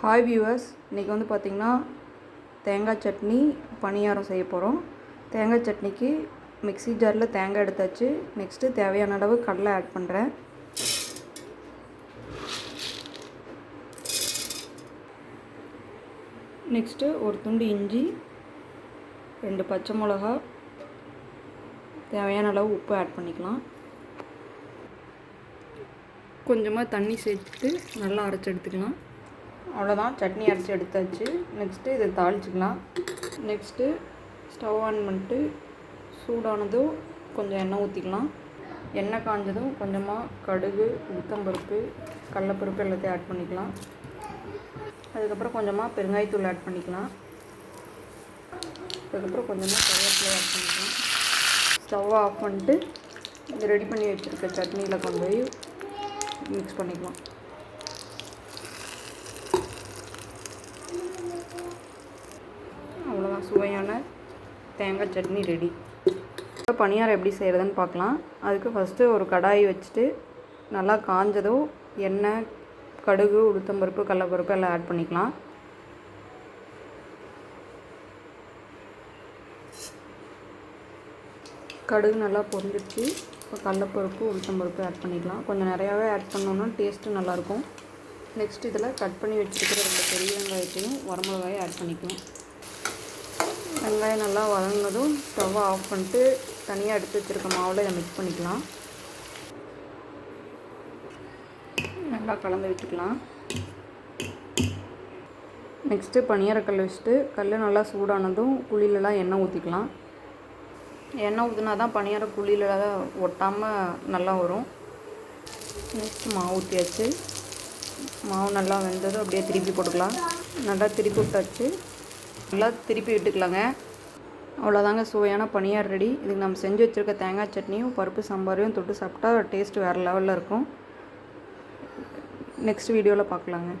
Hi viewers இன்றைக்கி வந்து பார்த்திங்கன்னா தேங்காய் சட்னி பணியாரம் செய்ய போகிறோம் தேங்காய் சட்னிக்கு மிக்ஸி ஜாரில் தேங்காய் எடுத்தாச்சு. நெக்ஸ்ட்டு தேவையான அளவு கடலை ஆட் பண்ணுறேன் நெக்ஸ்ட்டு ஒரு துண்டு இஞ்சி ரெண்டு பச்சை மிளகா தேவையான அளவு உப்பு ஆட் பண்ணிக்கலாம். கொஞ்சமாக தண்ணி சேர்த்து நல்லா அரைச்சி எடுத்துக்கலாம். அவ்வளோதான். சட்னி அரைச்சி எடுத்தாச்சு. நெக்ஸ்ட்டு இதை தாளிச்சிக்கலாம். நெக்ஸ்ட்டு ஸ்டவ் ஆன் பண்ணிட்டு சூடானதும் கொஞ்சம் எண்ணெய் ஊற்றிக்கலாம் எண்ணெய் காஞ்சதும் கொஞ்சமாக கடுகு உளுத்தம்பருப்பு கடலப்பருப்பு எல்லாத்தையும் ஆட் பண்ணிக்கலாம். அதுக்கப்புறம் கொஞ்சமாக பெருங்காயத்தூள் ஆட் பண்ணிக்கலாம். அதுக்கப்புறம் கொஞ்சமாக கருவேப்பிலை ஆட் பண்ணிக்கலாம். ஸ்டவ் ஆஃப் பண்ணிட்டு ரெடி பண்ணி வச்சுருக்க சட்னியில் கொண்டு போய் மிக்ஸ் பண்ணிக்கலாம் அவ்வளோதான் சுவையான தேங்காய் சட்னி ரெடி. இப்போ பணியாரம் எப்படி செய்கிறதுன்னு பார்க்கலாம். அதுக்கு ஃபஸ்ட்டு ஒரு கடாய் வச்சுட்டு நல்லா காஞ்சதும் எண்ணெய் கடுகு உளுத்தம்பருப்பு கடலப்பருப்பு எல்லாம் ஆட் பண்ணிக்கலாம். கடுகு நல்லா பொரிஞ்சிருச்சு இப்போ கடலப்பருப்பு உளுத்தம்பருப்பு ஆட் பண்ணிக்கலாம். கொஞ்சம் நிறையாவே ஆட் பண்ணோன்னா டேஸ்ட்டு நல்லாயிருக்கும். நெக்ஸ்ட் இதில் கட் பண்ணி வச்சுருக்கிற ரெண்டு பெரிய வெங்காயத்தையும் வரமிளகாயும் ஆட் பண்ணிக்கலாம். வெங்காயம் நல்லா வதங்கினதும் ஸ்டவ்வை ஆஃப் பண்ணிட்டு தனியாக எடுத்து வச்சுருக்க மாவில் இதை மிக்ஸ் பண்ணிக்கலாம். நல்லா கலந்து விட்டுக்கலாம். நெக்ஸ்ட்டு பனியாரக்கல் வச்சுட்டு கல் நல்லா சூடானதும் குழியிலலாம் எண்ணெய் ஊற்றிக்கலாம் எண்ணெய் ஊற்றினா தான் பனியார குழியில் ஒட்டாமல் நல்லா வரும். நெக்ஸ்ட் மாவு ஊற்றியாச்சு மாவு நல்லா வெந்ததும் அப்படியே திருப்பி போட்டுக்கலாம். நல்லா திருப்பி விட்டாச்சு. நல்லா திருப்பி விட்டுக்கலாங்க. அவ்வளோதாங்க சுவையான பனியார் ரெடி. இதுக்கு நம்ம செஞ்சு வச்சுருக்க தேங்காய் சட்னியும் பருப்பு சாம்பாரையும் தொட்டு சாப்பிட்டா டேஸ்ட் வேறு லெவலில் இருக்கும். நெக்ஸ்ட் வீடியோவில் பார்க்கலாங்க.